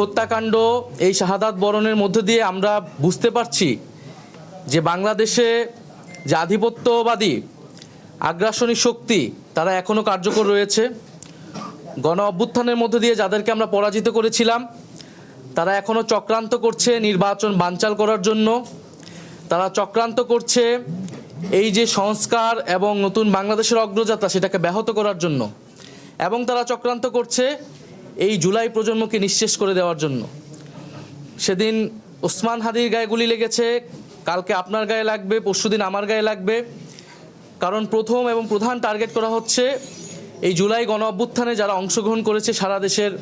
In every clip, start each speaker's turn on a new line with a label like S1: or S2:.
S1: হত্যাকাণ্ড, এই শাহাদাত বরণের মধ্য দিয়ে আমরা বুঝতে পারছি যে বাংলাদেশে যে আধিপত্যবাদী আগ্রাসনী শক্তি, তারা এখনও কার্যকর রয়েছে। গণ অভ্যুত্থানের মধ্য দিয়ে যাদেরকে আমরা পরাজিত করেছিলাম, তারা এখনও চক্রান্ত করছে নির্বাচন বানচাল করার জন্য। তারা চক্রান্ত করছে এই যে সংস্কার এবং নতুন বাংলাদেশের অগ্রযাত্রা, সেটাকে ব্যাহত করার জন্য। এবং তারা চক্রান্ত করছে এই জুলাই প্রজন্মকে নিঃশেষ করে দেওয়ার জন্য। সেদিন ওসমান হাদির গায়ে গুলি লেগেছে, কালকে আপনার গায়ে লাগবে পরশুদিন আমার গায়ে লাগবে। কারণ প্রথম এবং প্রধান টার্গেট করা হচ্ছে, এই জুলাই গণ অভ্যুত্থানে যারা অংশগ্রহণ করেছে সারা দেশের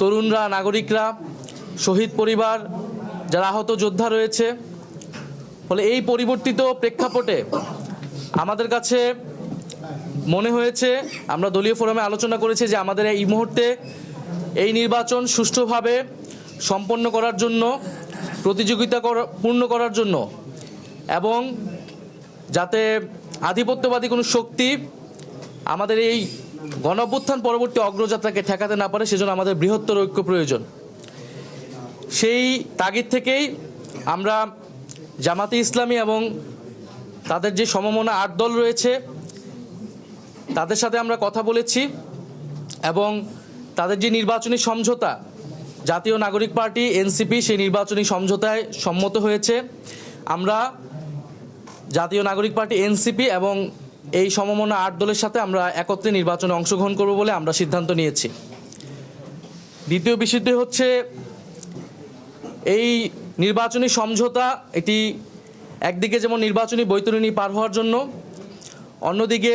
S1: তরুণরা, নাগরিকরা, শহীদ পরিবার, যারা আহত যোদ্ধা রয়েছে। ফলে এই পরিবর্তিত প্রেক্ষাপটে আমাদের কাছে মনে হয়েছে, আমরা দলীয় ফোরামে আলোচনা করেছি যে আমাদের এই মুহূর্তে এই নির্বাচন সুষ্ঠুভাবে সম্পন্ন করার জন্য, প্রতিযোগিতা পূর্ণ করার জন্য এবং যাতে আধিপত্যবাদী কোনো শক্তি আমাদের এই গণঅভ্যুত্থান পরবর্তী অগ্রযাত্রাকে ঠেকাতে না পারে, সেজন্য আমাদের বৃহত্তর ঐক্য প্রয়োজন। সেই তাগিদ থেকেই আমরা জামাতে ইসলামী এবং তাদের যে সমমনা আট দল রয়েছে তাদের সাথে আমরা কথা বলেছি এবং তাদের যে নির্বাচনী সমঝোতা, জাতীয় নাগরিক পার্টি, এনসিপি সেই নির্বাচনী সমঝোতায় সম্মত হয়েছে। আমরা জাতীয় নাগরিক পার্টি, এনসিপি এবং এই সমমনা আট দলের সাথে আমরা একত্রে নির্বাচনে অংশগ্রহণ করব বলে আমরা সিদ্ধান্ত নিয়েছি। দ্বিতীয় বিষয়টি হচ্ছে, এই নির্বাচনী সমঝোতা এটি একদিকে যেমন নির্বাচনী বৈতরণী পার হওয়ার জন্য, অন্যদিকে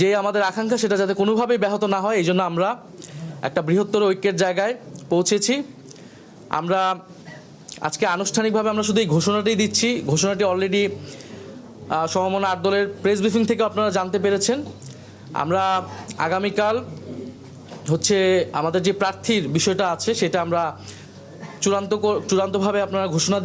S1: যে আমাদের আকাঙ্ক্ষা সেটা যাতে কোনোভাবেই ব্যাহত না হয় এই জন্য আমরা একটা বৃহত্তর ঐক্যের জায়গায় পৌঁছেছি। আমরা আজকে আনুষ্ঠানিকভাবে আমরা শুধু এই ঘোষণাটাই দিচ্ছি, ঘোষণাটি অলরেডি সমমনা আট দলের প্রেস ব্রিফিং থেকে আপনারা জানতে পেরেছেন। আমরা আগামীকাল হচ্ছে আমাদের যে প্রার্থীর বিষয়টা আছে, সেটা আমরা চূড়ান্ত চূড়ান্তভাবে আপনারা ঘোষণা